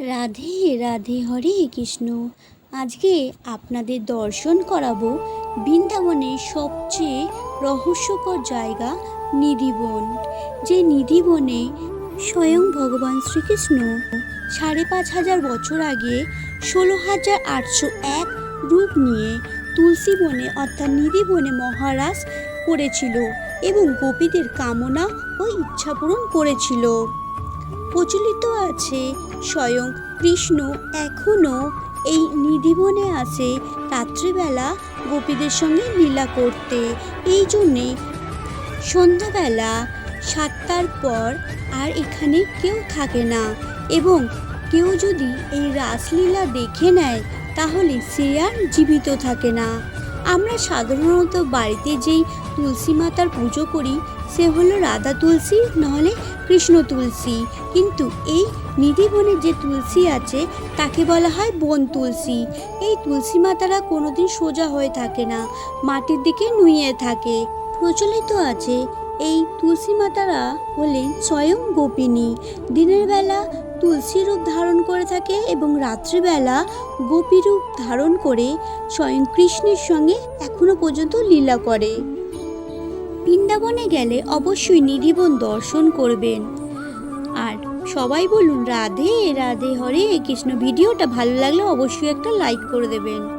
রাধে রাধে হরে কৃষ্ণ। আজকে আপনাদের দর্শন করাবো বৃন্দাবনের সবচেয়ে রহস্যকর জায়গা নিধিবন, যে নিধিবনে স্বয়ং ভগবান শ্রীকৃষ্ণ সাড়ে পাঁচ হাজার বছর আগে ষোলো হাজার আটশো এক রূপ নিয়ে তুলসী বনে অর্থাৎ নিধিবনে মহারাজ করেছিল এবং গোপীদের কামনা ও ইচ্ছা পূরণ করেছিল। প্রচলিত আছে। স্বয়ং কৃষ্ণ এখনও এই নিধিবনে আসে রাত্রিবেলা গোপীদের সঙ্গে লীলা করতে। এই জন্যে সন্ধ্যাবেলা সাতটার পর আর এখানে কেউ থাকে না এবং কেউ যদি এই রাসলীলা দেখে নেয়, তাহলে সে আর জীবিত থাকে না। আমরা সাধারণত বাড়িতে যেই তুলসী মাতার পুজো করি, সে হলো রাধা তুলসী, নাহলে কৃষ্ণ তুলসী। কিন্তু এই নিধিবনে যে তুলসী আছে, তাকে বলা হয় বন তুলসী। এই তুলসী মাতারা কোনোদিন সোজা হয়ে থাকে না, মাটির দিকে নুয়ে থাকে। প্রচলিত আছে এই তুলসী মাতারা হলেন স্বয়ং গোপিনী। দিনের বেলা তুলসী রূপ ধারণ করে থাকে এবং রাত্রিবেলা গোপী রূপ ধারণ করে স্বয়ং কৃষ্ণের সঙ্গে এখনও পর্যন্ত লীলা করে। বৃন্দাবনে গেলে অবশ্যই নিধিবন দর্শন করবেন। আর সবাই বলুন, রাধে রাধে, হরে কৃষ্ণ। ভিডিওটা ভালো লাগলে অবশ্যই একটা লাইক করে দেবেন।